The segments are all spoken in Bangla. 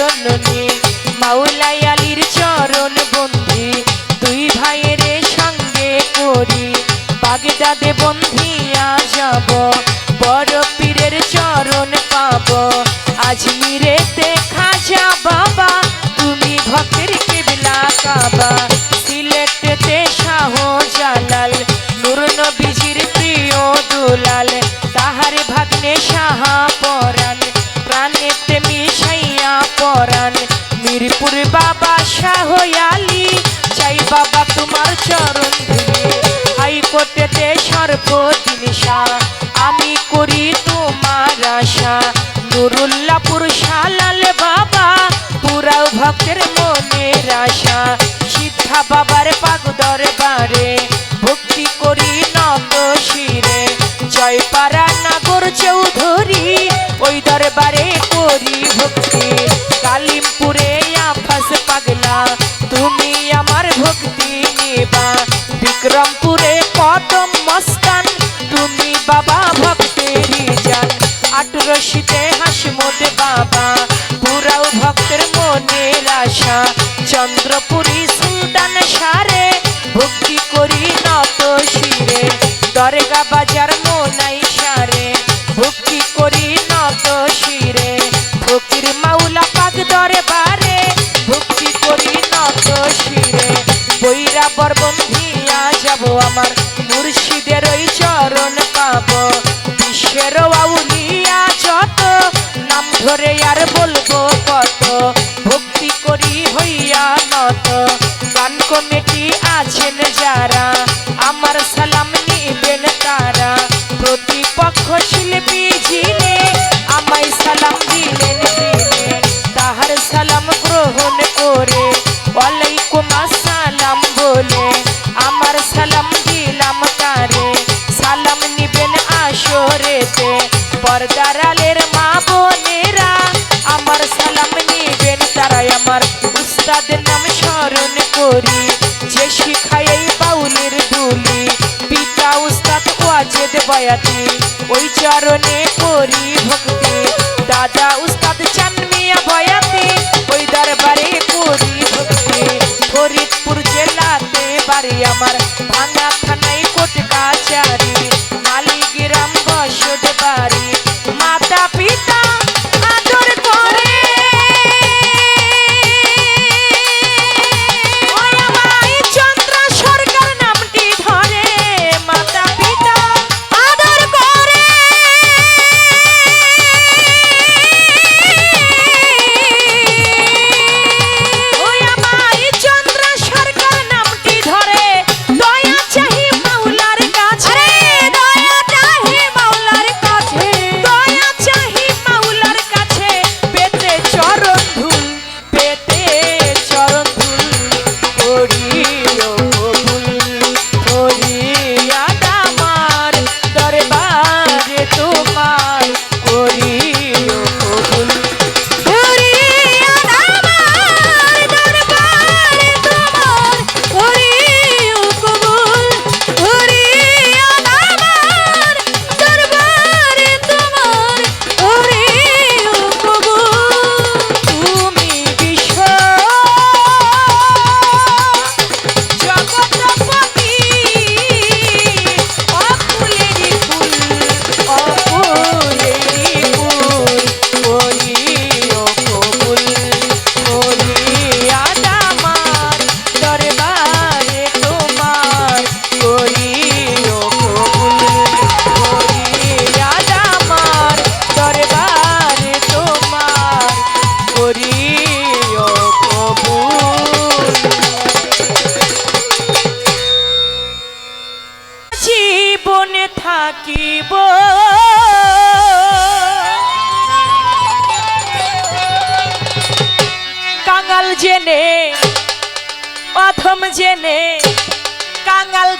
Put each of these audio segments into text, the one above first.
জননী মাওলাই চরণ বন্ধি দুই ভাইয়ের সঙ্গে করি। বাগদাদে বন্ধিয়া যাব, বড় পীরের চরণ পাব। আজমিরেতে খাজা বাবা, তুমি ভক্তের কেবলা কাবা। সিলেটেতে শাহ জালাল নূর নবীজির প্রিয় দুলাল, তাহার ভাগ্নে সাহা পরাণ। মিশাইয়া পরাণ। মিরপুর বাবা শাহ আলী চাই বাবা তোমার চরণ ধুলি হাইকোর্টেতে সর্বদিন শাহ আমি করি তোমার আশা। নুরুল্লাপুর শালাল বাবা, পুরাও ভক্তের মনের আশা। সিদ্ধা বাবার পাগ দরবারে, ভক্তি করি নত শিরে। জয় পারা নাগর চৌধুরী, ওই দরবারে আটরশিতে বলব কত? ভক্তি করি হইয়া নত গান কমিটি আছেন যারা, আমার সালাম নিবেন তারা। প্রতিপক্ষ শিল্পী আমায় সালাম দিলেন তাহার সালাম গ্রহণ করে ওয়ালাইকুম আসসালাম বলে আমার সালাম দিলাম তারে। সালাম নিবেন আসরেতে, পর্দার বয়াতি ওই চরণে করি ভক্তি। দাদা উস্তাদ, চানমিয়া বয়াতি ওই দরবারে করি ভক্তি। ফরিদপুর জেলাতে বাড়ি আমার, ভাঙা থানায় কোটকাচারি মালিগ্রাম বসত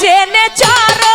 জেনে চরণে